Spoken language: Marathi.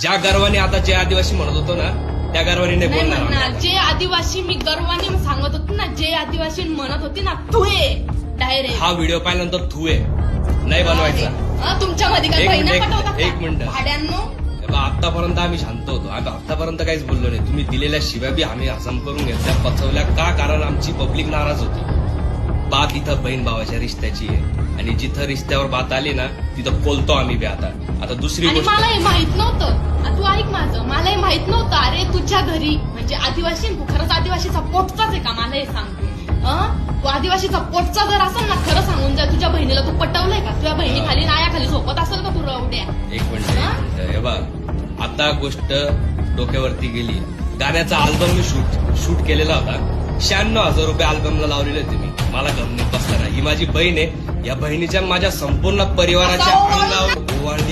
ज्या गर्वाने आता जे आदिवासी म्हणत होतो ना त्या गर्वाने नाही नाही बोलणार म्हणणार. जे आदिवासी मी गर्वाने सांगत होते ना जे आदिवासी म्हणत होते ना तू डायरेक्ट हा व्हिडिओ पाहिल्यानंतर आहे नाही बनवायचा. तुमच्या मध्ये काय एक बहिणा मिनिट? एक. भाड्यांनो. आतापर्यंत आम्ही शांत होतो. आम्ही आतापर्यंत काहीच बोललो नाही. तुम्ही दिलेल्या शिव्या बी आम्ही हसम करून घेतल्या पचवल्या. का? कारण आमची पब्लिक नाराज होती. बात इथं बहीण भावाच्या रिश्त्याची आहे. आणि जिथं रिश्त्यावर बात आली ना तिथं बोलतो आम्ही बी आता. आता दुसरी आणि गोष्ट. मला हे माहीत नव्हतं आ, तू ऐक माझं मला हे माहीत नव्हतं अरे घरी म्हणजे आदिवासी तू खरंच आदिवासीचा पोटचाच आहे का? मला हे सांग अं? तू आदिवासीचा पोटचा जर असेल ना खरं सांगून जर तुझ्या बहिणीला तू पटवलंय का? तुझ्या बहिणी खाली नायाखाली झोपत असेल का तू रवड्या एक मिनिट हे? बघ आता गोष्ट डोक्यावरती गेली. गाण्याचा अल्बम मी शूट शूट केलेला होता. शहाण्णव हजार रुपये अल्बमला लावलेले होते मी. मला गमनीत बसला नाही. ही माझी बहीण आहे. या बहिणीच्या माझ्या संपूर्ण परिवाराच्या अंगावर ओवाळणी